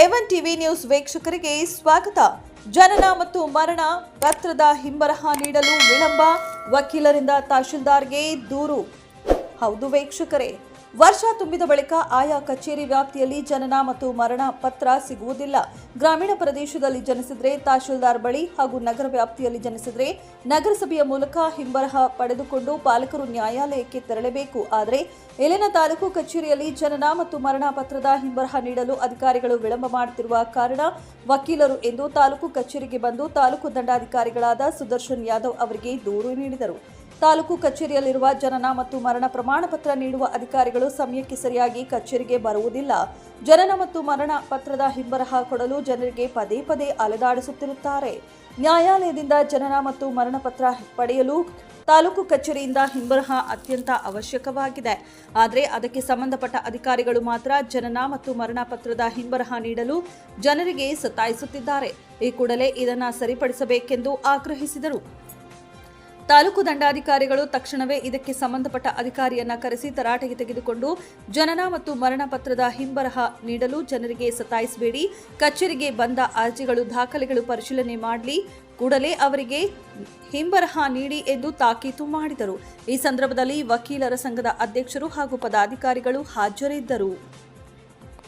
A one TV news ವೀಕ್ಷಕರಿಗೆ ಸ್ವಾಗತ. ಜನನ ಮತ್ತು ಮರಣ ಪತ್ರದ ಹಿಂಬರಹ ನೀಡಲು ವಿಳಂಬ. ವಕೀಲರಿಂದ ತಹಶೀಲ್ದಾರ್ಗೆ ದೂರು. ಹೌದು ವೀಕ್ಷಕರೇ ವರ್ಷ ತುಂಬಿದ ಬಳಿಕ ಆಯಾ ಕಚೇರಿ ವ್ಯಾಪ್ತಿಯಲ್ಲಿ ಜನನ ಮತ್ತು ಮರಣ ಪತ್ರ ಸಿಗುವುದಿಲ್ಲ. ಗ್ರಾಮೀಣ ಪ್ರದೇಶದಲ್ಲಿ ಜನಿಸಿದರೆ ತಹಶೀಲ್ದಾರ್ ಬಳಿ ಹಾಗೂ ನಗರ ವ್ಯಾಪ್ತಿಯಲ್ಲಿ ಜನಿಸಿದರೆ ನಗರಸಭೆಯ ಮೂಲಕ ಹಿಂಬರಹ ಪಡೆದುಕೊಂಡು ಪಾಲಕರು ನ್ಯಾಯಾಲಯಕ್ಕೆ ತೆರಳಬೇಕು. ಆದರೆ ಇಲ್ಲಿನ ತಾಲೂಕು ಕಚೇರಿಯಲ್ಲಿ ಜನನ ಮತ್ತು ಮರಣ ಪತ್ರದ ಹಿಂಬರಹ ನೀಡಲು ಅಧಿಕಾರಿಗಳು ವಿಳಂಬ ಮಾಡುತ್ತಿರುವ ಕಾರಣ ವಕೀಲರು ಎಂದು ತಾಲೂಕು ಕಚೇರಿಗೆ ಬಂದು ತಾಲೂಕು ದಂಡಾಧಿಕಾರಿಗಳಾದ ಸುದರ್ಶನ್ ಯಾದವ್ ಅವರಿಗೆ ದೂರು ನೀಡಿದರು. ತಾಲೂಕು ಕಚೇರಿಯಲ್ಲಿರುವ ಜನನ ಮತ್ತು ಮರಣ ಪ್ರಮಾಣ ಪತ್ರ ನೀಡುವ ಅಧಿಕಾರಿಗಳು ಸಮಯಕ್ಕೆ ಸರಿಯಾಗಿ ಕಚೇರಿಗೆ ಬರುವುದಿಲ್ಲ. ಜನನ ಮತ್ತು ಮರಣ ಪತ್ರದ ಹಿಂಬರಹ ಕೊಡಲು ಜನರಿಗೆ ಪದೇ ಪದೇ ಅಲೆದಾಡಿಸುತ್ತಿರುತ್ತಾರೆ. ನ್ಯಾಯಾಲಯದಿಂದ ಜನನ ಮತ್ತು ಮರಣ ಪತ್ರ ಪಡೆಯಲು ತಾಲೂಕು ಕಚೇರಿಯಿಂದ ಹಿಂಬರಹ ಅತ್ಯಂತ ಅವಶ್ಯಕವಾಗಿದೆ. ಆದರೆ ಅದಕ್ಕೆ ಸಂಬಂಧಪಟ್ಟ ಅಧಿಕಾರಿಗಳು ಮಾತ್ರ ಜನನ ಮತ್ತು ಮರಣ ಪತ್ರದ ಹಿಂಬರಹ ನೀಡಲು ಜನರಿಗೆ ಸತಾಯಿಸುತ್ತಿದ್ದಾರೆ. ಈ ಕೂಡಲೇ ಇದನ್ನು ಸರಿಪಡಿಸಬೇಕೆಂದು ಆಗ್ರಹಿಸಿದರು. ತಾಲೂಕು ದಂಡಾಧಿಕಾರಿಗಳು ತಕ್ಷಣವೇ ಇದಕ್ಕೆ ಸಂಬಂಧಪಟ್ಟ ಅಧಿಕಾರಿಯನ್ನ ಕರೆಸಿ ತರಾಟೆಗೆ ತೆಗೆದುಕೊಂಡು ಜನನ ಮತ್ತು ಮರಣ ಪತ್ರದ ಹಿಂಬರಹ ನೀಡಲು ಜನರಿಗೆ ಸತಾಯಿಸಬೇಡಿ. ಕಚೇರಿಗೆ ಬಂದ ಅರ್ಜಿಗಳು ದಾಖಲೆಗಳು ಪರಿಶೀಲನೆ ಮಾಡಲಿ. ಕೂಡಲೇ ಅವರಿಗೆ ಹಿಂಬರಹ ನೀಡಿ ಎಂದು ತಾಕೀತು ಮಾಡಿದರು. ಈ ಸಂದರ್ಭದಲ್ಲಿ ವಕೀಲರ ಸಂಘದ ಅಧ್ಯಕ್ಷರು ಹಾಗೂ ಪದಾಧಿಕಾರಿಗಳು ಹಾಜರಿದ್ದರು.